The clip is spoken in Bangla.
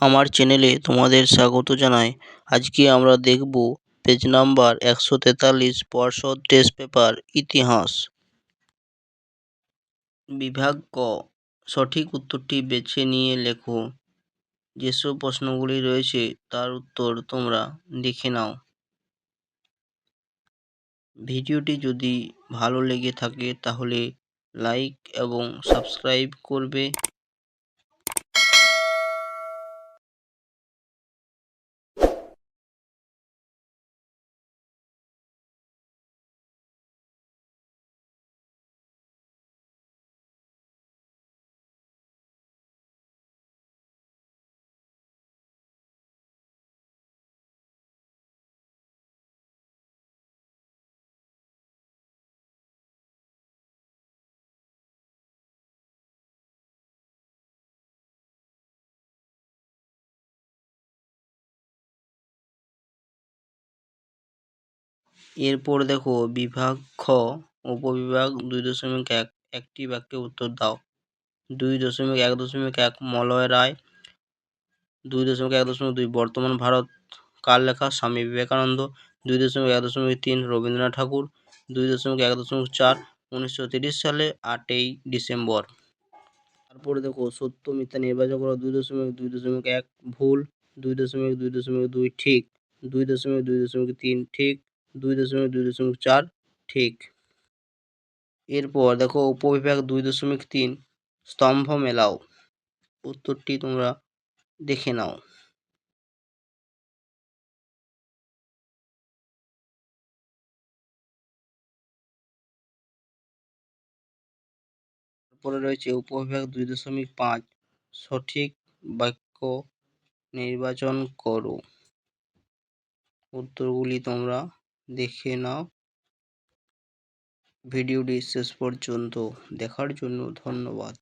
আমার চ্যানেলে তোমাদের স্বাগত জানাই। আজকে আমরা দেখব পেজ নাম্বার একশো তেতাল্লিশ, পর্ষদ টেস্ট পেপার ইতিহাস। বিভাগ ক, সঠিক উত্তরটি বেছে নিয়ে লেখো। যেসব প্রশ্নগুলি রয়েছে তার উত্তর তোমরা দেখে নাও। ভিডিওটি যদি ভালো লেগে থাকে তাহলে লাইক এবং সাবস্ক্রাইব করবে। এরপর দেখো বিভাগ খ উপবিভাগ দুই দশমিক এক একটি বাক্যে উত্তর দাও দুই দশমিক এক দশমিক এক মলয় রায় দুই দশমিক এক দশমিক দুই বর্তমান ভারত কার লেখা স্বামী বিবেকানন্দ দুই দশমিক এক দশমিক তিন রবীন্দ্রনাথ ঠাকুর দুই দশমিক এক দশমিক চার উনিশশো তিরিশ সালে আটই ডিসেম্বর তারপরে দেখো সত্য মিথ্যা নির্বাচন করো দুই দশমিক দুই দশমিক এক ভুল দুই দশমিক দুই দশমিক দুই ঠিক দুই দশমিক দুই দশমিক তিন ঠিক দুই দশমিক দুই দশমিক চার, ঠিক। এরপর দেখো উপবিভাগ দুই দশমিক তিন, স্তম্ভ মেলাও। উত্তরটি তোমরা দেখে নাও। তারপরে রয়েছে উপবিভাগ দুই দশমিক পাঁচ, সঠিক বাক্য নির্বাচন করো। উত্তরগুলি তোমরা দেখে নাও। ভিডিওটি শেষ পর্যন্ত দেখার জন্য ধন্যবাদ।